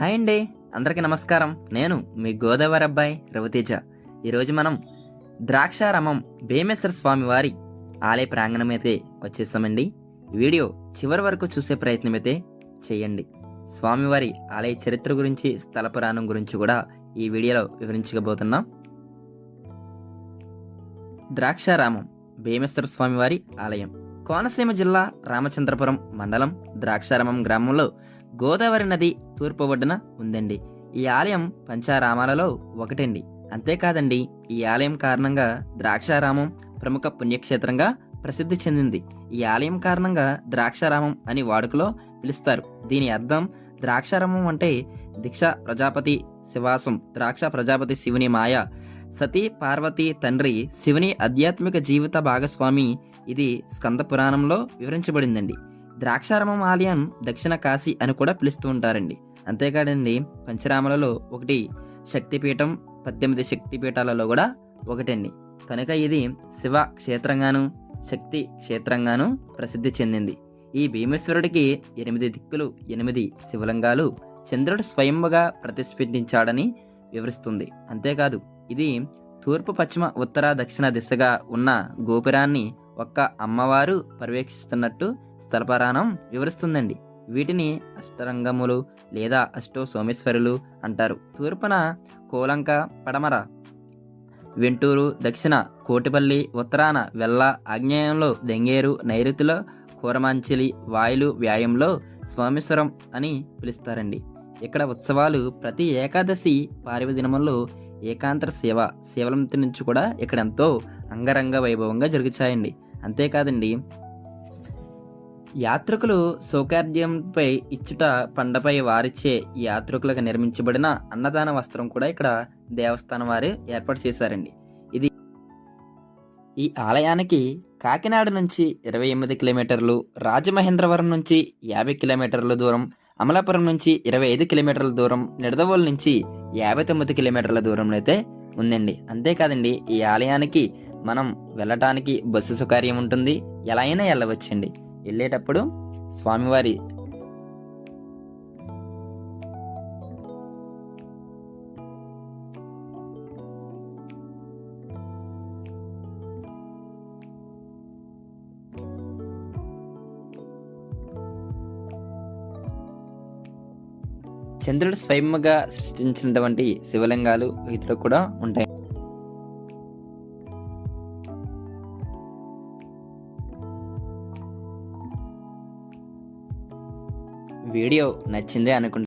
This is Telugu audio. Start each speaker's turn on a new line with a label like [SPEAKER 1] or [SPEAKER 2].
[SPEAKER 1] హాయ్ అండి. అందరికీ నమస్కారం. నేను మీ గోదావరి అబ్బాయి రవితేజ. ఈరోజు మనం ద్రాక్షారామం భీమేశ్వర స్వామి వారి ఆలయ ప్రాంగణం అయితే వచ్చేస్తామండి. వీడియో చివరి వరకు చూసే ప్రయత్నం అయితే చేయండి. స్వామివారి ఆలయ చరిత్ర గురించి స్థల పురాణం గురించి కూడా ఈ వీడియోలో వివరించబోతున్నాం. ద్రాక్షారామం భీమేశ్వర స్వామివారి ఆలయం. కోనసీమ జిల్లా రామచంద్రపురం మండలం ద్రాక్షారామం గ్రామంలో గోదావరి నది తూర్పు ఒడ్డున ఉందండి. ఈ ఆలయం పంచారామాలలో ఒకటండి. అంతేకాదండి ఈ ఆలయం కారణంగా ద్రాక్షారామం ప్రముఖ పుణ్యక్షేత్రంగా ప్రసిద్ధి చెందింది. ఈ ఆలయం కారణంగా ద్రాక్షారామం అని వాడుకలో పిలుస్తారు. దీని అర్థం ద్రాక్షారామం అంటే దీక్ష ప్రజాపతి శివాసం ద్రాక్ష ప్రజాపతి శివుని మాయ సతీ పార్వతి తండ్రి శివుని ఆధ్యాత్మిక జీవిత భాగస్వామి. ఇది స్కంద పురాణంలో వివరించబడిందండి. ద్రాక్షారామం ఆలయం దక్షిణ కాశీ అని కూడా పిలుస్తూ ఉంటారండి. అంతేకాదండి పంచరామలలో ఒకటి శక్తిపీఠం పద్దెనిమిది శక్తిపీఠాలలో కూడా ఒకటండి. కనుక ఇది శివ క్షేత్రంగాను శక్తి క్షేత్రంగాను ప్రసిద్ధి చెందింది. ఈ భీమేశ్వరుడికి ఎనిమిది దిక్కులు ఎనిమిది శివలింగాలు చంద్రుడు స్వయంగా ప్రతిష్ఠించాడని వివరిస్తుంది. అంతేకాదు ఇది తూర్పు పశ్చిమ ఉత్తర దక్షిణ దిశగా ఉన్న గోపురాన్ని ఒక్క అమ్మవారు పర్యవేక్షిస్తున్నట్టు స్థలపరాణం వివరిస్తుందండి. వీటిని అష్టరంగములు లేదా అష్టో సోమేశ్వరులు అంటారు. తూర్పున కోలంక పడమర వెంటూరు దక్షిణ కోటిపల్లి ఉత్తరాన వెల్ల ఆగ్నేయంలో దెంగేరు నైరుతిలో కూరమాంచిలి వాయులు వ్యాయంలో స్వామేశ్వరం అని పిలుస్తారండి. ఇక్కడ ఉత్సవాలు ప్రతి ఏకాదశి పార్వ దినముల్లో ఏకాంతర సేవ సేవలంతి నుంచి కూడా ఇక్కడ ఎంతో అంగరంగ వైభవంగా జరుగుతాయండి. అంతేకాదండి. యాత్రికులు సౌకర్యంపై ఇచ్చుట పండపై వారిచ్చే యాత్రికులకు నిర్మించబడిన అన్నదాన వస్త్రం కూడా ఇక్కడ దేవస్థానం వారు ఏర్పాటు చేశారండి. ఇది ఈ ఆలయానికి కాకినాడ నుంచి ఇరవై ఎనిమిది కిలోమీటర్లు రాజమహేంద్రవరం నుంచి యాభై కిలోమీటర్ల దూరం అమలాపురం నుంచి ఇరవై ఐదు కిలోమీటర్ల దూరం నిడదవోలు నుంచి యాభై తొమ్మిది కిలోమీటర్ల దూరంలో అయితే ఉందండి. అంతేకాదండి ఈ ఆలయానికి మనం వెళ్ళటానికి బస్సు సౌకర్యం ఉంటుంది. ఎలా అయినా వెళ్ళవచ్చండి. వెళ్ళేటప్పుడు స్వామివారి చంద్రుడు స్వయంగా సృష్టించినటువంటి శివలింగాలు వీటిలో కూడా ఉంటాయి. వీడియో నచ్చిందే అనుకుంటున్నాను